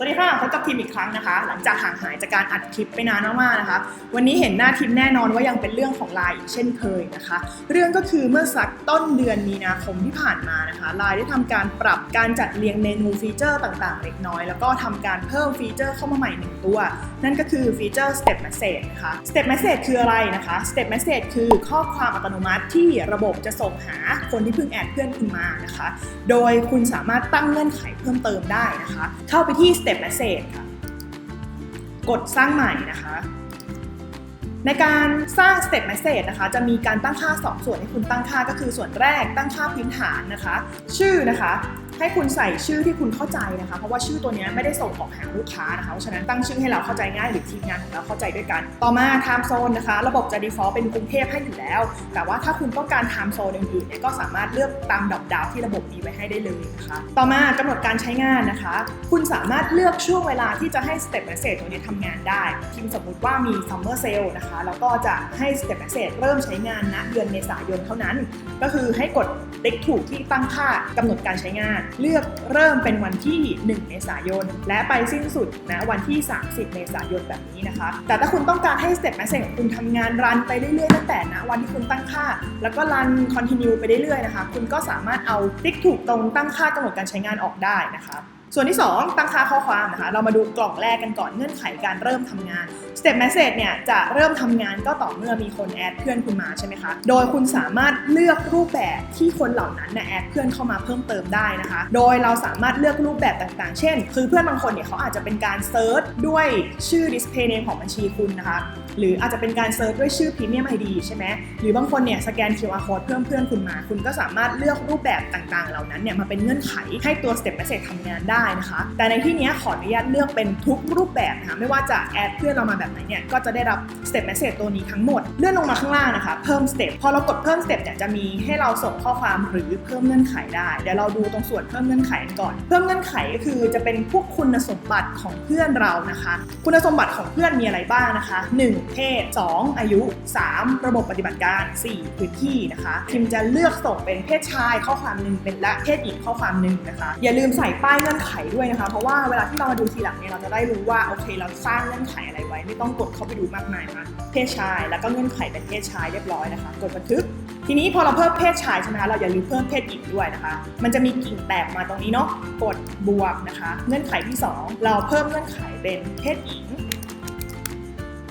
สวัสดีค่ะพบกับทีมอีกครั้งนะคะ หลังจากห่างหายจากการอัดคลิปไปนานมากๆนะคะ วันนี้เห็นหน้าทีมแน่นอนว่ายังเป็นเรื่องของไลน์อีกเช่นเคยนะคะ เรื่องก็คือเมื่อสักต้นเดือนมีนาคมที่ผ่านมานะคะไลน์ได้ทำการปรับการจัดเรียงเมนูฟีเจอร์ต่างๆ เล็กน้อย แล้วก็ทำการเพิ่มฟีเจอร์เข้ามาใหม่หนึ่งตัว นั่นก็คือฟีเจอร์ Step Message นะคะ Step Message คืออะไรนะคะ Step Message คือข้อความอัตโนมัติที่ระบบจะส่งหาคนที่เพิ่งแอดเพื่อนคุณมานะคะ โดยคุณสามารถตั้งเงื่อนไขเพิ่มเติมได้นะคะ เข้าไปที่ Step Message ค่ะ กดสร้างใหม่นะคะ ในการสร้าง Step Message นะคะ จะมีการตั้งค่า 2 ส่วนให้คุณตั้งค่าก็คือส่วนแรกตั้งค่าพื้นฐานนะคะ ชื่อนะคะ ให้คุณใส่ชื่อที่คุณเข้าใจนะคะ เพราะว่าชื่อตัวนี้ไม่ได้ส่งออกหาลูกค้านะคะ เพราะฉะนั้นตั้งชื่อให้เราเข้าใจง่ายหรือทีมงานของเราเข้าใจด้วยกัน ต่อมา Time Zone นะคะ ระบบจะ default เป็นกรุงเทพให้อยู่แล้ว แต่ว่าถ้าคุณต้องการ Time Zone อื่นๆเนี่ยก็สามารถเลือกตามดอกดาวที่ระบบมีไว้ให้ได้เลยนะคะ ต่อมากำหนดการใช้งานนะคะ คุณสามารถเลือกช่วงเวลาที่จะให้ Step Message ตัวนี้ทำงานได้ทีมสมมุติว่ามี Summer Sale นะคะ แล้วก็จะให้ Step Message เริ่มใช้งานณเดือนเมษายนเท่านั้น ก็คือให้กดติ๊กถูกที่ตั้งค่ากำหนดการใช้งานเลือกเริ่มเป็นวันที่ 1 เมษายน และไปสิ้นสุดนะวันที่ 30 เมษายนแบบนี้นะคะ แต่ถ้าคุณต้องการให้สเต็ปแมสเซจของคุณทำงานรันไปเรื่อยๆตั้งแต่ณวันที่คุณตั้งค่า แล้วก็รันคอนติเนียไปเรื่อยๆนะคะ คุณก็สามารถเอาติ๊กถูกตรงตั้งค่ากำหนดการใช้งานออกได้นะคะ ส่วนที่ 2 ตั้งค่าข้อความนะคะ เรามาดูกล่องแรกกันก่อนเงื่อนไขการเริ่มทำงาน Step Message เนี่ยจะเริ่มทำงานก็ต่อเมื่อมีคนแอดเพื่อนคุณมาใช่ไหมคะ โดยคุณสามารถเลือกรูปแบบที่คนเหล่านั้นเนี่ยแอดเพื่อนเข้ามาเพิ่มเติมได้นะคะ โดยเราสามารถเลือกรูปแบบต่างๆ เช่น คือเพื่อนบางคนเนี่ยเขาอาจจะเป็นการเซิร์ชด้วยชื่อ display name ของบัญชีคุณนะคะ หรืออาจจะเป็นการเซิร์ชด้วยชื่อ Premium ID ใช่ไหมหรือบางคนเนี่ยสแกน QR code เพิ่มเพื่อนคุณมา คุณก็สามารถเลือกรูปแบบต่างๆ เหล่านั้นเนี่ยมาเป็นเงื่อนไขให้ตัว Step Message ทำงานได้นะคะ แต่ในที่นี้ขออนุญาตเลือกเป็นทุกรูปแบบนะคะ ไม่ว่าจะแอดเพื่อนเรามาแบบไหนเนี่ย ก็จะได้รับ Step Message ตัวนี้ทั้งหมด เลื่อนลงมาข้างล่างนะคะ เพิ่ม Step พอเรากดเพิ่ม Step เนี่ย จะมีให้เราส่งข้อความหรือเพิ่มเงื่อนไขได้ เดี๋ยวเราดูตรงส่วนเพิ่มเงื่อนไขกันก่อน เพิ่มเงื่อนไขก็คือจะเป็นพวกคุณสมบัติของเพื่อนเรานะคะ คุณสมบัติของเพื่อนมีอะไรบ้างนะคะ 1. เพศ 2. อายุ 3. ระบบปฏิบัติการ 4. พื้นที่นะคะพิมจะเลือกส่งเป็นเพศชายข้อความหนึ่งเป็นและเพศหญิงข้อความหนึ่งนะคะ อย่าลืมใส่ป้ายเงื่อนไขด้วยนะคะ เพราะว่าเวลาที่เรามาดูทีหลังเนี่ยเราจะได้รู้ว่าโอเคเราสร้างเงื่อนไขอะไรไว้ ไม่ต้องกดเข้าไปดูมากมายนะเพศชาย แล้วก็เงื่อนไขเป็นเพศชายเรียบร้อยนะคะ กดบันทึก ทีนี้พอเราเพิ่มเพศชายใช่ไหมคะเราอย่าลืมเพิ่มเพศหญิงด้วยนะคะ มันจะมีกิ่งแตกมาตรงนี้เนาะกดบวกนะคะ เงื่อนไขที่ 2 เราเพิ่มเงื่อนไขเป็นเพศหญิง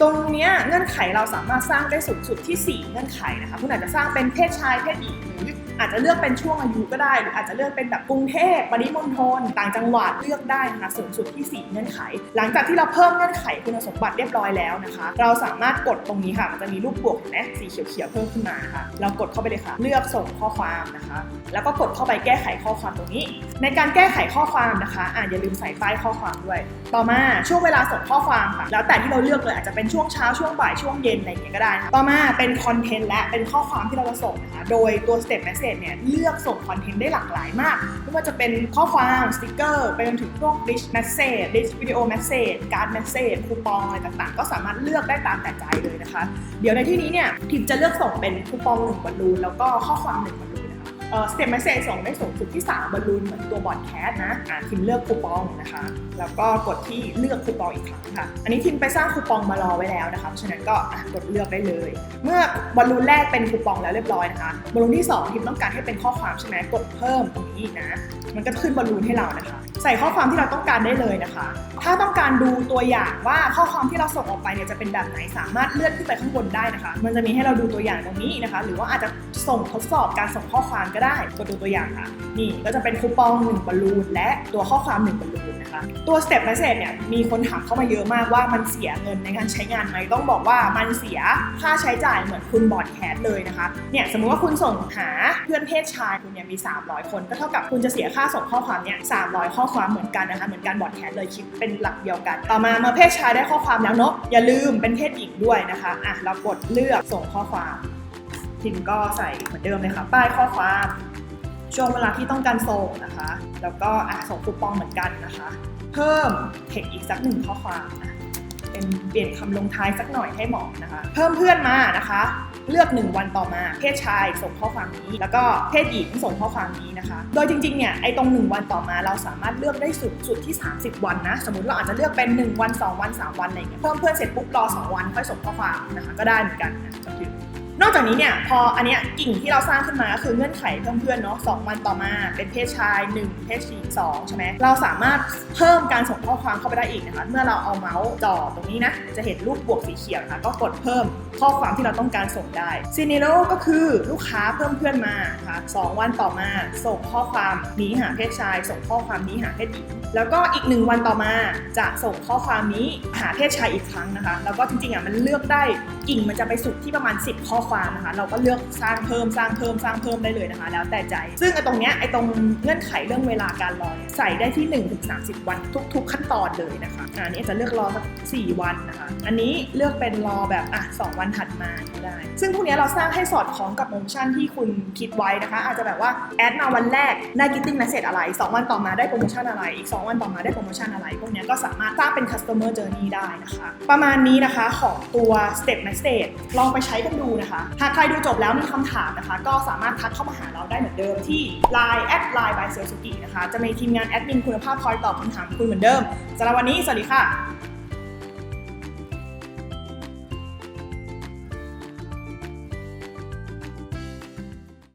ตรงนี้เงื่อนไขเราสามารถสร้างได้สูงสุดที่ 4 เงื่อนไขนะคะ คุณอาจจะสร้างเป็นเพศชายเพศหญิงหรือ อาจจะเลือกเป็นช่วงอายุก็ได้ หรืออาจจะเลือกเป็นแบบกรุงเทพปริมณฑลต่างจังหวัดเลือกได้นะคะสูงสุดที่ 4 เงื่อนไข หลังจากที่เราเพิ่มเงื่อนไขคุณสมบัติเรียบร้อยแล้วนะคะ เราสามารถกดตรงนี้ค่ะมันจะมีรูปบวกเห็นไหมสีเขียวๆเพิ่มขึ้นมาค่ะ เรากดเข้าไปเลยค่ะ เลือกส่งข้อความนะคะ แล้วก็กดเข้าไปแก้ไขข้อความตรงนี้ ในการแก้ไขข้อความนะคะอ่าอย่าลืมใส่ป้ายข้อความด้วย ต่อมาช่วงเวลาส่งข้อความค่ะ แล้วแต่ที่เราเลือกเลยอาจจะเป็นช่วงเช้าช่วงบ่ายช่วงเย็นอะไรอย่างเงี้ยก็ได้ ต่อมาเป็นคอนเทนต์และเป็นข้อความที่เราจะส่งนะคะ โดยตัว Step Message เนี่ยเลือกส่งคอนเทนต์ได้หลากหลายมาก ไม่ว่าจะเป็นข้อความสติกเกอร์ไปจนถึงพวก Rich Message Rich Video Message การ์ด Message คูปองอะไรต่างๆ ก็สามารถเลือกได้ตามแต่ใจเลยนะคะ เดี๋ยวในที่นี้เนี่ยทีมจะเลือกส่งเป็นคูปองหนึ่งบอลลูนแล้วก็ข้อความหนึ่งบอลลูน นะคะเอ่อ Step Message ส่งได้สูงสุดที่ 3 บอลลูนเหมือนตัวบอดแคสนะอ่าทีมเลือกคูปองนะคะ แล้วก็กดที่เลือกคูปองอีกครั้งค่ะ อันนี้ทีมไปสร้างคูปองมารอไว้แล้วนะคะเพราะฉะนั้นก็กดเลือกได้เลย เมื่อบอลลูนแรกเป็นคูปองแล้วเรียบร้อยนะคะบอลลูนที่ 2ทีมต้องการให้เป็นข้อความใช่ไหมกดเพิ่มตรงนี้นะ มันก็ขึ้นบอลลูนให้เรานะคะ ใส่ข้อความที่เราต้องการได้เลยนะคะ ถ้าต้องการดูตัวอย่างว่าข้อความที่เราส่งออกไปเนี่ยจะเป็นแบบไหนสามารถเลื่อนขึ้นไปข้างบนได้นะคะ มันจะมีให้เราดูตัวอย่างตรงนี้นะคะ หรือว่าอาจจะส่งทดสอบการส่งข้อความก็ได้กดดูตัวอย่างค่ะ นี่ก็จะเป็นคูปอง1บอลลูนและตัวข้อความ1บอลลูนนะคะ ตัว Step Message เนี่ยมีคนถามเข้ามาเยอะมากว่ามันเสียเงินในการใช้งานไหมต้องบอกว่ามันเสียค่าใช้จ่ายเหมือนคุณบอดแคสเลยนะคะ เนี่ยสมมุติว่าคุณส่งหาเพื่อนเพศชายคุณเนี่ยมี 300 คนก็เท่ากับคุณจะเสียค่าส่งข้อความเนี่ย300 ข้อความเหมือนกันนะคะเหมือนการบอดแคสเลยคิดเป็นหลักเดียวกัน ต่อมาเมื่อเพศชายได้ข้อความแล้วเนาะอย่าลืมเป็นเพศหญิงด้วยนะคะอะเรากดเลือกส่งข้อความ พิมพ์ก็ใส่เหมือนเดิมเลยค่ะ ป้ายข้อความช่วงเวลาที่ต้องการส่งนะคะ แล้วก็อะส่งคูปองเหมือนกันนะคะ เพิ่มเทคอีกสักหนึ่งข้อความอะเป็นเปลี่ยนคำลงท้ายสักหน่อยให้เหมาะนะคะ เพิ่มเพื่อนมานะคะ เลือก 1 วันต่อมา เพศชายส่งข้อความนี้ แล้วก็เพศหญิงส่งข้อความนี้นะคะ โดยจริงๆเนี่ยไอ้ตรง 1 วันต่อมาเราสามารถเลือกได้สุดสุดที่ 30 วันนะ สมมติเราอาจจะเลือกเป็น 1 วัน 2 วัน 3 วันอะไรเงี้ยเพิ่มเพื่อนเสร็จปุ๊บรอ 2 วันค่อยส่งข้อความนะคะ ก็ได้เหมือนกันนะจนถึง นอกจากนี้เนี่ยพออันเนี้ยกิ่งที่เราสร้างขึ้นมาคือเงื่อนไขเพิ่มเพื่อนเนาะสองวันต่อมาเป็นเพศชาย 1 เพศหญิง2ใช่ไหมเราสามารถเพิ่มการส่งข้อความเข้าไปได้อีกนะคะเมื่อเราเอาเมาส์จ่อตรงนี้นะจะเห็นรูปบวกสีเขียวนะคะก็กดเพิ่มข้อความที่เราต้องการส่งได้ซีนิโรก็คือลูกค้าเพิ่มเพื่อนมานะคะสองวันต่อมาส่งข้อความนี้หาเพศชาย ส่งข้อความนี้หาเพศหญิงแล้วก็อีกหนึ่งวันต่อมาจะส่งข้อความนี้หาเพศชายอีกครั้งนะคะ แล้วก็จริงๆอะมันเลือกได้กิ่งมันจะไปสุดที่ประมาณ 10 ข้อความนะคะ เราก็เลือกสร้างเพิ่มสร้างเพิ่มสร้างเพิ่มได้เลยนะคะ แล้วแต่ใจ ซึ่งไอ้ตรงเนี้ยไอ้ตรงเงื่อนไขเรื่องเวลาการรอเนี่ยใส่ได้ที่1ถึง30วันทุก ๆ ขั้นตอนเลยนะคะอันนี้จะเลือกรอสัก4วันนะคะ อันนี้เลือกเป็นรอแบบอะ2วันถัดมาก็ได้ ซึ่งพวกนี้เราสร้างให้สอดคล้องกับโปรโมชั่นที่คุณคิดไว้นะคะ อาจจะแบบว่าแอดมาวันแรกได้กิตติ้งเมสเซจอะไร 2 วันต่อมาได้โปรโมชั่นอะไร อีก 2 วันต่อมาได้โปรโมชั่นอะไร พวกนี้ก็สามารถสร้างเป็น customer journey ได้นะคะ ประมาณนี้นะคะของตัว step message ลองไปใช้กันดูนะคะหากใครดูจบแล้วมีคำถามนะคะ ก็สามารถทักเข้ามาหาเราได้เหมือนเดิมที่ line แอดไลน์บายเซลสุกินะคะ จะมีทีมงานแอดมินคุณภาพคอยตอบคำถามคุณเหมือนเดิมสำหรับวันนี้สวัสดีค่ะ